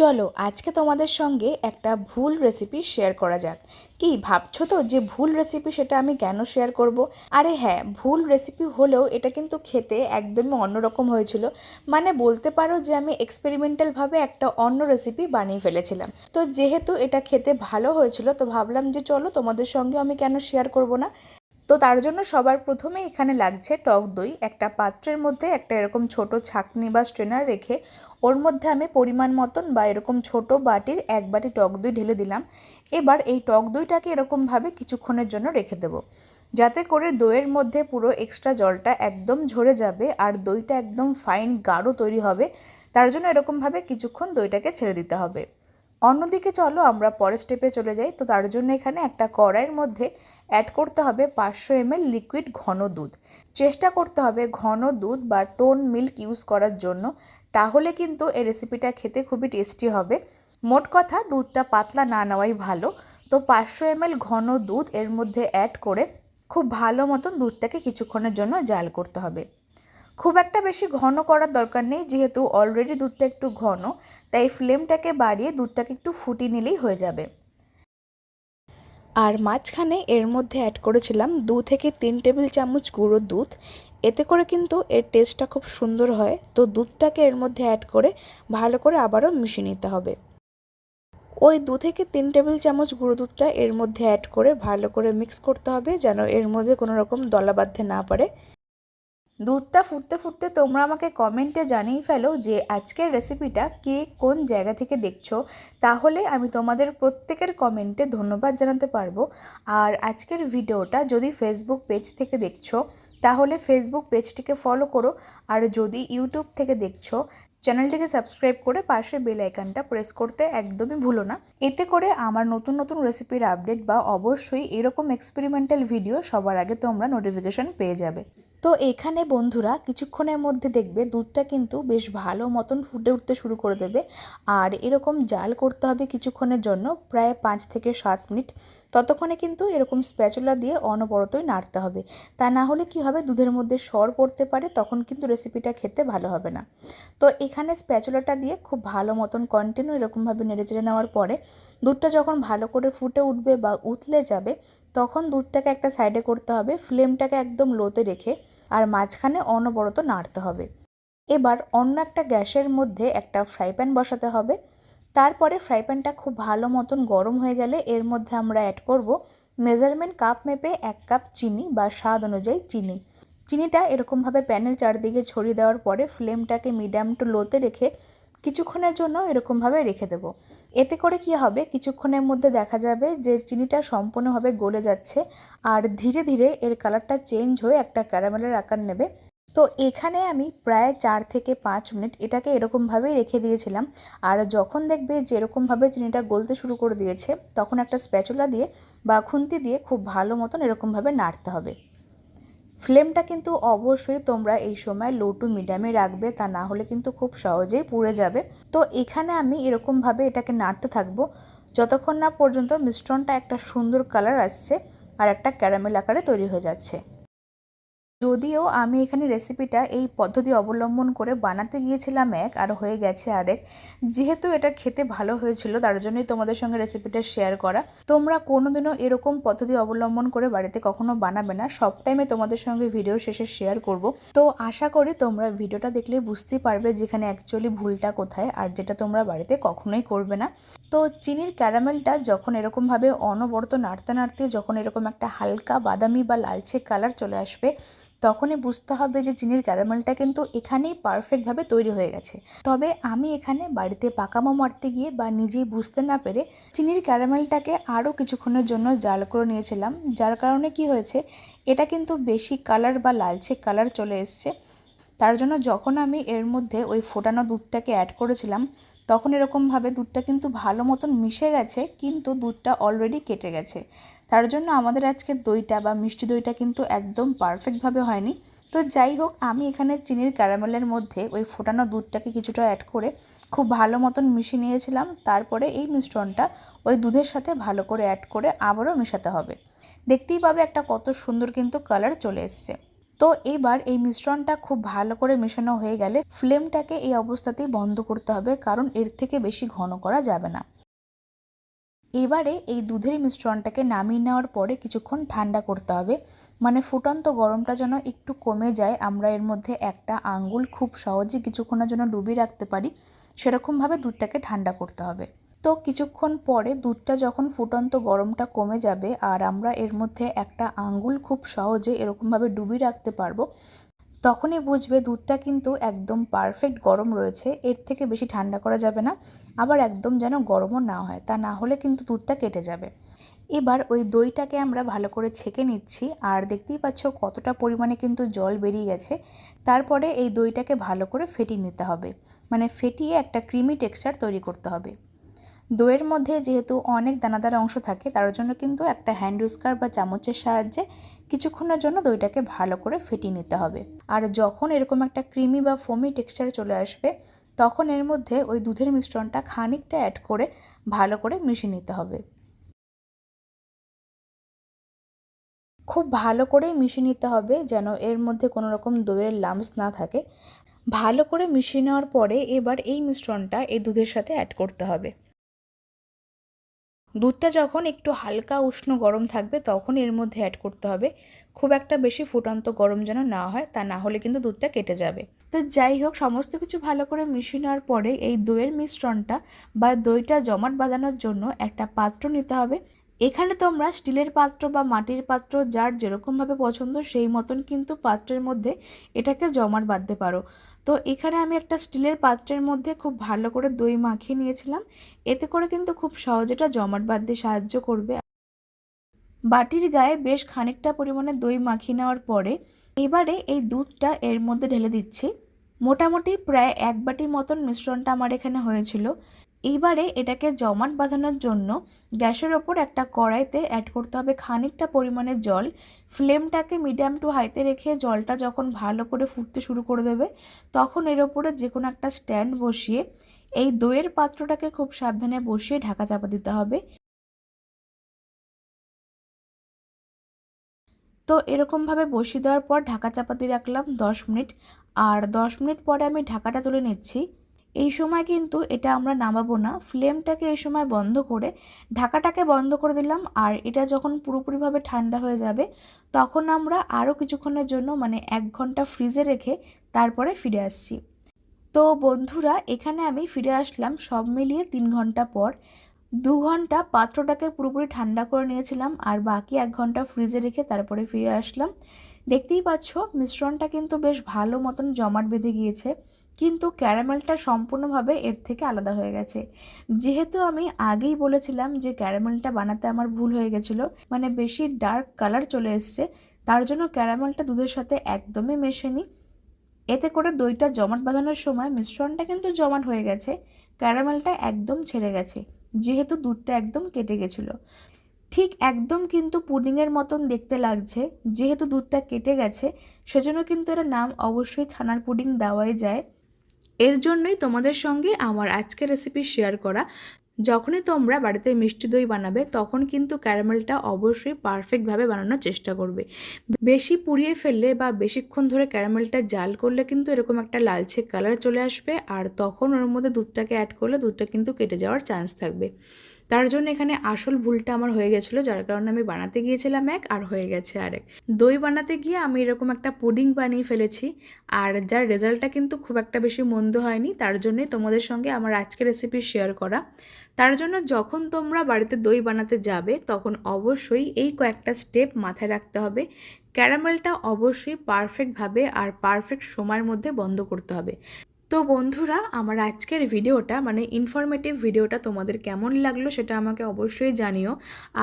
চলো, আজকে তোমাদের সঙ্গে একটা ভুল রেসিপি শেয়ার করা যাক। কি, ভাবছ তো যে ভুল রেসিপি সেটা আমি কেন শেয়ার করব? আরে হ্যাঁ ভুল রেসিপি হলেও এটা কিন্তু খেতে একদমই অন্যরকম হয়েছিল। মানে বলতে পারো যে আমি এক্সপেরিমেন্টালভাবে একটা অন্য রেসিপি বানিয়ে ফেলেছিলাম। তো যেহেতু এটা খেতে ভালো হয়েছিল, তো ভাবলাম যে চলো তোমাদের সঙ্গে আমি কেন শেয়ার করব না? তো তার জন্য সবার প্রথমে এখানে লাগছে টক দই। একটা পাত্রের মধ্যে একটা এরকম ছোট ছাকনি বা স্ট্রেনার রেখে ওর মধ্যে আমি পরিমাণ মতন বা এরকম ছোট বাটির এক বাটি টক দই ঢেলে দিলাম। এবার এই টক দইটাকে এরকমভাবে কিছুক্ষণের জন্য রেখে দেবো। যাতে করে দইয়ের মধ্যে পুরো এক্সট্রা জলটা একদম ঝরে যাবে আর দইটা একদম ফাইন গাঢ় তৈরি হবে। তার জন্য এরকমভাবে কিছুক্ষণ দইটাকে ছেড়ে দিতে হবে। অন্যদিকে চলো আমরা পরের স্টেপে চলে যাই। তো তার জন্য এখানে একটা কড়াইয়ের মধ্যে অ্যাড করতে হবে পাঁচশো এমএল লিকুইড ঘন দুধ। চেষ্টা করতে হবে ঘন দুধ বা টোন মিল্ক ইউজ করার জন্য। তাহলে কিন্তু এই রেসিপিটা খেতে খুবই টেস্টি হবে। মোট কথা, দুধটা পাতলা না নেওয়াই ভালো। তো পাঁচশো এমএল ঘন দুধ এর মধ্যে অ্যাড করে খুব ভালো মতন দুধটাকে কিছুক্ষণের জন্য জাল করতে হবে। খুব একটা বেশি ঘন করার দরকার নেই, যেহেতু অলরেডি দুধটা একটু ঘন, তাই ফ্লেমটাকে বাড়িয়ে দুধটাকে একটু ফুটিয়ে নিলেই হয়ে যাবে। আর মাঝখানে এর মধ্যে অ্যাড করেছিলাম দু থেকে তিন টেবিল চামচ গুঁড়ো দুধ, এতে করে কিন্তু এর টেস্টটা খুব সুন্দর হয়, তো দুধটাকে এর মধ্যে অ্যাড করে ভালো করে আবারও মিশিয়ে নিতে হবে। ওই দু থেকে তিন টেবিল চামচ গুঁড়ো দুধটা এর মধ্যে অ্যাড করে ভালো করে মিক্স করতে হবে, যেন এর মধ্যে কোনো রকম দলা বাঁধতে না পারে। দুধটা ফুটতে ফুটতে তোমরা আমাকে কমেন্টে জানিয়ে ফেলো যে আজকের রেসিপিটা কে কোন জায়গা থেকে দেখছ। তাহলে আমি তোমাদের প্রত্যেকের কমেন্টে ধন্যবাদ জানাতে পারব। আর আজকের ভিডিওটা যদি ফেসবুক পেজ থেকে দেখছ, তাহলে ফেসবুক পেজটিকে ফলো করো। আর যদি ইউটিউব থেকে দেখছ চ্যানেলটিকে সাবস্ক্রাইব করে পাশে বেল আইকনটা প্রেস করতে একদমই ভুলো না। এতে করে আমার নতুন নতুন রেসিপির আপডেট বা অবশ্যই এরকম এক্সপেরিমেন্টাল ভিডিও সবার আগে তোমরা নোটিফিকেশন পেয়ে যাবে। তো এখানে বন্ধুরা কিছুক্ষণের মধ্যে দেখবে দুধটা কিন্তু বেশ ভালো মতন ফুটে উঠতে শুরু করে দেবে। আর এরকম জাল করতে হবে কিছুক্ষণের জন্য, প্রায় পাঁচ থেকে সাত মিনিট। ততক্ষণে কিন্তু এরকম স্প্যাচুলা দিয়ে অনবরতই নাড়তে হবে। তা না হলে কি হবে? দুধের মধ্যে সর পড়তে পারে, তখন কিন্তু রেসিপিটা খেতে ভালো হবে না। তো এখানে স্প্যাচুলাটা দিয়ে খুব ভালো মতন কন্টিনিউ এরকমভাবে নেড়ে চেড়ে নেওয়ার পরে দুধটা যখন ভালো করে ফুটে উঠবে বা উতলে যাবে, তখন দুধটাকে একটা সাইডে করতে হবে ফ্লেমটাকে একদম লোতে রেখে আর মাঝখানে অনবরত নাড়তে হবে। এবার অন্য একটা গ্যাসের মধ্যে একটা ফ্রাই প্যান বসাতে হবে। তারপরে ফ্রাই প্যানটা খুব ভালো মতন গরম হয়ে গেলে এর মধ্যে আমরা অ্যাড করব মেজারমেন্ট কাপ মেপে এক কাপ চিনি বা স্বাদ অনুযায়ী চিনি। চিনিটা এরকমভাবে প্যানের চারদিকে ছড়িয়ে দেওয়ার পরে ফ্লেমটাকে মিডিয়াম টু লোতে রেখে কিছুক্ষণের জন্য এরকমভাবে রেখে দেব। এতে করে কি হবে? কিছুক্ষণের মধ্যে দেখা যাবে যে চিনিটা সম্পূর্ণভাবে গলে যাচ্ছে আর ধীরে ধীরে এর কালারটা চেঞ্জ হয়ে একটা ক্যারামেলের আকার নেবে। তো এখানে আমি প্রায় চার থেকে পাঁচ মিনিট এটাকে এরকমভাবেই রেখে দিয়েছিলাম। আর যখন দেখবে যে এরকমভাবে চিনিটা গলতে শুরু করে দিয়েছে, তখন একটা স্প্যাচুলা দিয়ে বা খুন্তি দিয়ে খুব ভালো মতন এরকমভাবে নাড়তে হবে। ফ্লেমটা কিন্তু অবশ্যই তোমরা এই সময় লো টু মিডিয়ামে রাখবে, তা না হলে কিন্তু খুব সহজেই পুড়ে যাবে। তো এখানে আমি এরকমভাবে এটাকে নাড়তে থাকব। যতক্ষণ না পর্যন্ত মিশ্রণটা একটা সুন্দর কালার আসছে আর একটা ক্যারামেল আকারে তৈরি হয়ে যাচ্ছে। যদিও আমি এখানে রেসিপিটা এই পদ্ধতি অবলম্বন করে বানাতে গিয়েছিলাম এক, আর হয়ে গেছে আরেক। যেহেতু এটা খেতে ভালো হয়েছিল, তার জন্যই তোমাদের সঙ্গে রেসিপিটা শেয়ার করা। তোমরা কোনোদিনও এরকম পদ্ধতি অবলম্বন করে বাড়িতে কখনো বানাবে না। সব টাইমে তোমাদের সঙ্গে ভিডিও শেষে শেয়ার করব। তো আশা করি তোমরা ভিডিওটা দেখলে বুঝতেই পারবে যেখানে অ্যাকচুয়ালি ভুলটা কোথায়, আর যেটা তোমরা বাড়িতে কখনোই করবে না। তো চিনির ক্যারামেলটা যখন এরকমভাবে অনবরত নাড়তে নাড়তে যখন এরকম একটা হালকা বাদামি বা লালচে কালার চলে আসবে তখনই বুঝতে হবে যে চিনির ক্যারামেলটা কিন্তু এখানেই পারফেক্টভাবে তৈরি হয়ে গেছে। তবে আমি এখানে বাড়িতে পাকামো মারতে গিয়ে বা নিজেই বুঝতে না পেরে চিনির ক্যারামেলটাকে আরও কিছুক্ষণের জন্য জাল করে নিয়েছিলাম। যার কারণে কি হয়েছে, এটা কিন্তু বেশি কালার বা লালচে কালার চলে এসছে। তার জন্য যখন আমি এর মধ্যে ওই ফোটানো দুধটাকে অ্যাড করেছিলাম তখন এরকমভাবে দুধটা কিন্তু ভালো মতন মিশে গেছে, কিন্তু দুধটা অলরেডি কেটে গেছে। তার জন্য আমাদের আজকের দইটা বা মিষ্টি দইটা কিন্তু একদম পারফেক্টভাবে হয়নি। তো যাই হোক, আমি এখানে চিনির ক্যারামেলের মধ্যে ওই ফোটানো দুধটাকে কিছুটা অ্যাড করে খুব ভালো মতন মিশিয়ে নিয়েছিলাম। তারপরে এই মিশ্রণটা ওই দুধের সাথে ভালো করে অ্যাড করে আবারও মেশাতে হবে। দেখতেই পাবে একটা কত সুন্দর কিন্তু কালার চলে এসছে। তো এবার এই মিশ্রণটা খুব ভালো করে মেশানো হয়ে গেলে ফ্লেমটাকে এই অবস্থাতেই বন্ধ করতে হবে, কারণ এর থেকে বেশি ঘন করা যাবে না। এবারে এই দুধের মিশ্রণটাকে নামিয়ে নেওয়ার পরে কিছুক্ষণ ঠান্ডা করতে হবে মানে ফুটন্ত গরমটা যেন একটু কমে যায়। আমরা এর মধ্যে একটা আঙ্গুল খুব সহজে কিছুক্ষণের জন্য ডুবিয়ে রাখতে পারি, সেরকমভাবে দুধটাকে ঠান্ডা করতে হবে। তো কিছুক্ষণ পরে দুধটা যখন ফুটন্ত গরমটা কমে যাবে আর আমরা এর মধ্যে একটা আঙ্গুল খুব সহজে এরকমভাবে ডুবিয়ে রাখতে পারব, তখনই বুঝবে দুধটা কিন্তু একদম পারফেক্ট গরম রয়েছে, এর থেকে বেশি ঠান্ডা করা যাবে না, আবার একদম যেন গরমও না হয়, তা না হলে কিন্তু দুধটা কেটে যাবে। এবার ওই দইটাকে আমরা ভালো করে ছেঁকে নিচ্ছি আর দেখতেই পাচ্ছ কতটা পরিমাণে কিন্তু জল বেরিয়ে গেছে, তারপরে এই দইটাকে ভালো করে ফেটিয়ে নিতে হবে মানে ফেটিয়ে একটা ক্রিমি টেক্সচার তৈরি করতে হবে। দইয়ের মধ্যে যেহেতু অনেক দানাদার অংশ থাকে, তার জন্য কিন্তু একটা হ্যান্ড উস্কার বা চামচের সাহায্যে কিছুক্ষণের জন্য দইটাকে ভালো করে ফেটিয়ে নিতে হবে। আর যখন এরকম একটা ক্রিমি বা ফোমি টেক্সচার চলে আসবে, তখন এর মধ্যে ওই দুধের মিশ্রণটা খানিকটা অ্যাড করে ভালো করে মিশিয়ে নিতে হবে। খুব ভালো করেই মিশিয়ে নিতে হবে যেন এর মধ্যে কোনো রকম দইয়ের লামস না থাকে। ভালো করে মিশিয়ে নেওয়ার পরে এবার এই মিশ্রণটা এই দুধের সাথে অ্যাড করতে হবে। দুধটা যখন একটু হালকা উষ্ণ গরম থাকবে, তখন এর মধ্যে অ্যাড করতে হবে। খুব একটা বেশি ফুটন্ত গরম যেন না হয়, তা না হলে কিন্তু দুধটা কেটে যাবে। তো যাই হোক, সমস্ত কিছু ভালো করে মিশিয়ে নেওয়ার পরে এই দইয়ের মিশ্রণটা বা দইটা জমাট বাঁধানোর জন্য একটা পাত্র নিতে হবে। এখানে তোমরা স্টিলের পাত্র বা মাটির পাত্র যার যেরকমভাবে পছন্দ সেই মতন কিন্তু পাত্রের মধ্যে এটাকে জমাট বাঁধতে পারো। তো এখানে আমি একটা স্টিলের পাত্রের মধ্যে খুব ভালো করে দই মাখিয়ে নিয়েছিলাম। এতে করে কিন্তু খুব সহজে এটা জমাট বাঁধতে সাহায্য করবে। বাটির গায়ে বেশ খানিকটা পরিমাণে দই মাখিয়ে নেওয়ার পরে এবারে এই দুধটা এর মধ্যে ঢেলে দিচ্ছি। মোটামুটি প্রায় এক বাটি মতন মিশ্রণটা আমার এখানে হয়েছিল। এইবারে এটাকে জমাট বাঁধানোর জন্য গ্যাসের ওপর একটা কড়াইতে অ্যাড করতে হবে খানিকটা পরিমাণে জল। ফ্লেমটাকে মিডিয়াম টু হাইতে রেখে জলটা যখন ভালো করে ফুটতে শুরু করে দেবে, তখন এর ওপরে যে কোনো একটা স্ট্যান্ড বসিয়ে এই দইয়ের পাত্রটাকে খুব সাবধানে বসিয়ে ঢাকা চাপা দিতে হবে। তো এরকমভাবে বসিয়ে দেওয়ার পর ঢাকা চাপা দিয়ে রাখলাম দশ মিনিট। আর দশ মিনিট পরে আমি ঢাকাটা তুলে নিচ্ছি। এই সময় কিন্তু এটা আমরা নামাবো না। ফ্লেমটাকে এই সময় বন্ধ করে, ঢাকাটাকে বন্ধ করে দিলাম আর এটা যখন পুরোপুরিভাবে ঠান্ডা হয়ে যাবে, তখন আমরা আরও কিছুক্ষণের জন্য মানে এক ঘণ্টা ফ্রিজে রেখে তারপরে ফিরে আসছি। তো বন্ধুরা, এখানে আমি ফিরে আসলাম সব মিলিয়ে তিন ঘণ্টা পর। দু ঘণ্টা পাত্রটাকে পুরোপুরি ঠান্ডা করে নিয়েছিলাম আর বাকি এক ঘণ্টা ফ্রিজে রেখে তারপরে ফিরে আসলাম। দেখতেই পাচ্ছ, মিশ্রণটা কিন্তু বেশ ভালো মতন জমাট বেঁধে গিয়েছে। কিন্তু ক্যারামেলটা সম্পূর্ণভাবে এর থেকে আলাদা হয়ে গেছে। যেহেতু আমি আগেই বলেছিলাম যে ক্যারামেলটা বানাতে আমার ভুল হয়ে গেছিল মানে বেশি ডার্ক কালার চলে এসছে, তার জন্য ক্যারামেলটা দুধের সাথে একদমই মেশেনি। এতে করে দইটা জমাট বাঁধানোর সময় মিশ্রণটা কিন্তু জমাট হয়ে গেছে, ক্যারামেলটা একদম ছেড়ে গেছে, যেহেতু দুধটা একদম কেটে গেছিল। ঠিক একদম কিন্তু পুডিংয়ের মতন দেখতে লাগছে, যেহেতু দুধটা কেটে গেছে, সেজন্য কিন্তু এর নাম অবশ্যই ছানার পুডিং দেওয়াই যায়। এর জন্যই তোমাদের সঙ্গে আমার আজকের রেসিপি শেয়ার করা। যখনই তোমরা বাড়িতে মিষ্টি দই বানাবে, তখন কিন্তু ক্যারামেলটা অবশ্যই পারফেক্টভাবে বানানোর চেষ্টা করবে। বেশি পুড়িয়ে ফেললে বা বেশিক্ষণ ধরে ক্যারামেলটা জাল করলে কিন্তু এরকম একটা লালচে কালার চলে আসবে, আর তখন ওর মধ্যে দুধটাকে অ্যাড করলে দুধটা কিন্তু কেটে যাওয়ার চান্স থাকবে। তার জন্য এখানে আসল ভুলটা আমার হয়ে গেছিল, যার কারণে আমি বানাতে গিয়েছিলাম এক আর হয়ে গেছে আরেক। দই বানাতে গিয়ে আমি এরকম একটা পুডিং বানিয়ে ফেলেছি আর যার রেজাল্টটা কিন্তু খুব একটা বেশি মন্দ হয়নি, তার জন্যই তোমাদের সঙ্গে আমার আজকের রেসিপি শেয়ার করা। তার জন্য যখন তোমরা বাড়িতে দই বানাতে যাবে, তখন অবশ্যই এই কয়েকটা স্টেপ মাথায় রাখতে হবে। ক্যারামেলটা অবশ্যই পারফেক্টভাবে আর পারফেক্ট সময়ের মধ্যে বন্ধ করতে হবে। তো বন্ধুরা, আমার আজকের ভিডিওটা মানে ইনফরমেটিভ ভিডিওটা তোমাদের কেমন লাগল সেটা আমাকে অবশ্যই জানিও।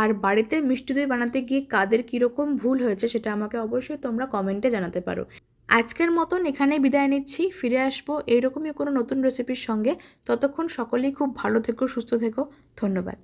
আর বাড়িতে মিষ্টি দই বানাতে গিয়ে কাদের কীরকম ভুল হয়েছে সেটা আমাকে অবশ্যই তোমরা কমেন্টে জানাতে পারো। আজকের মতন এখানে বিদায় নিচ্ছি, ফিরে আসব এইরকমই কোনো নতুন রেসিপির সঙ্গে। ততক্ষণ সকলেই খুব ভালো থেকো, সুস্থ থেকো। ধন্যবাদ।